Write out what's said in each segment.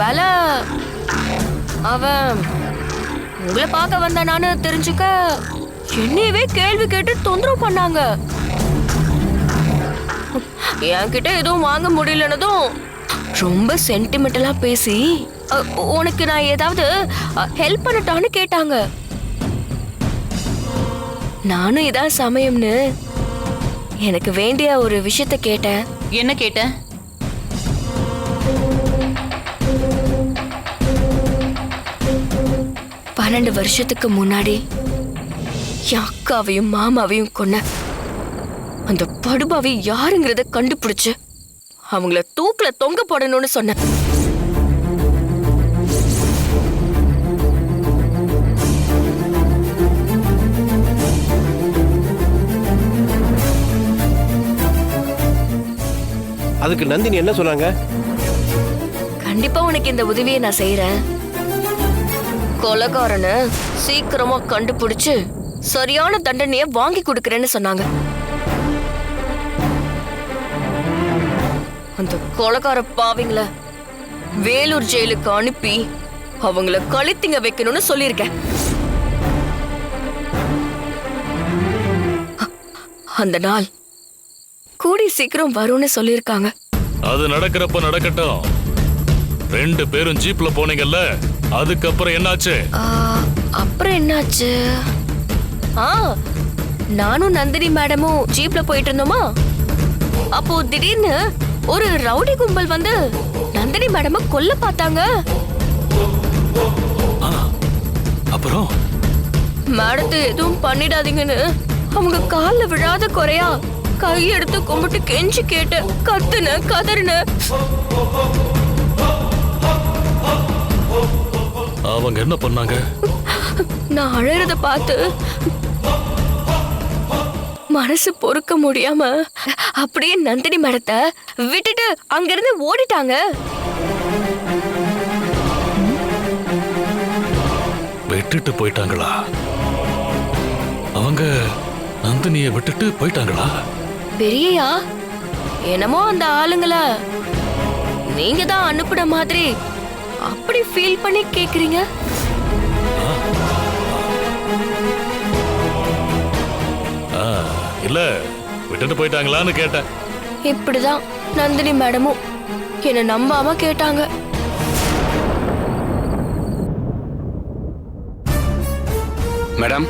ஒருவேளை அவன் உங்களை பார்க்க வந்தானான்னு தெரிஞ்சுக்க. என்னையவே கேள்வி கேட்டு தொந்தரவு பண்ணாங்க. என்கிட்ட எதுவும் வாங்க முடியலனதும் ரொம்ப சென்டிமெண்டலா பேசி உனக்கு நான் ஏதாவது ஹெல்ப் பண்ணட்டான்னு கேட்டாங்க. நானும் இதான் சமயம்னு எனக்கு வேண்டிய ஒரு விஷயத்த கேட்டேன். என்ன கேட்டேன்? பன்னெண்டு வருஷத்துக்கு முன்னாடி என் அக்காவையும் மாமாவையும் கொன்ன அந்த படுபாவை யாருங்கிறத கண்டுபிடிச்சு அவங்கள தூக்குல தொங்க போடணும்னு சொன்னேன் அதுக்கு நந்தினி என்ன சொன்னாங்க? கண்டிப்பா உனக்கு இந்த உதவியை நான் செய்யறேன் கொலகாரனை சீக்கிரமா கண்டுபிடிச்சு சரியான தண்டனைய வாங்கி கொடுக்கறேன்னு சொன்னாங்க. அந்த கொலகார பாவிங்கள வேலூர் ஜெயிலுக்கு அனுப்பி அவங்கள கழித்திங்க வைக்கணும்னு சொல்லியிருக்கேன். அந்த நாள் கூடி சீக்கிரம் வரும்னு சொல்லியிருக்காங்க. அது நடக்கிறப்ப நடக்கட்டும். ரெண்டு பேரும் ஜீப்ல போனீங்கல்ல? அதுக்கப்புறம் என்னாச்சு? அப்புறம் என்னாச்சு? ஆ நானும் நந்தினி மேடமும் ஜீப்ல போயிட்டு இருந்தோமா அப்போ திடீர்னு ஒரு ரவுடி கும்பல் வந்து நந்தினி மேடம கொல்ல பார்த்தாங்க. அப்புறம்? மேடத்தை எதுவும் பண்ணிடாதீங்கன்னு அவங்க கால்ல விழாத குறையா கையெடுத்து கும்பிட்டு கெஞ்சி கேட்டு கத்துன கதறின அவங்க என்ன பண்ணாங்க? நான் அழறத பார்த்து மனசு பொறுக்க முடியாம அப்படியே நந்தினி மரத்தை விட்டுட்டு அங்கிருந்து ஓடிட்டாங்க. விட்டுட்டு போயிட்டாங்களா? அவங்க நந்தினிய விட்டுட்டு போயிட்டாங்களா? பெரியயா என்னமோ அந்த ஆளுங்கள நீங்க தான் அனுப்புன மாதிரி அப்படி ஃபீல் பண்ணி கேக்குறீங்க? ஆ, இல்ல விட்டுட்டு போயிட்டாங்களான்னு கேட்டேன். இப்படிதான் நந்தினி மேடமும் என்ன நம்பாம கேட்டாங்க. மேடம்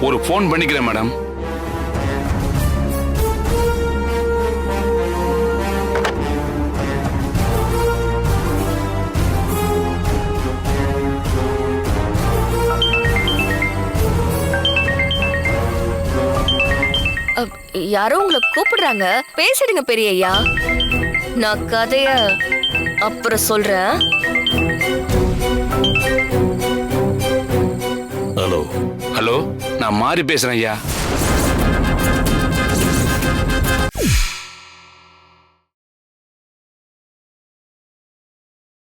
ஒரு ஃபோன் பண்ணிக்கிறேன் மேடம். யாரோ உங்களை கூப்பிடுறாங்க. பேசிடுங்க பெரியய்யா. நான் கதைய அப்புறம் சொல்றேன். ஹலோ ஹலோ நான் மாறி பேசுறேன் ஐயா.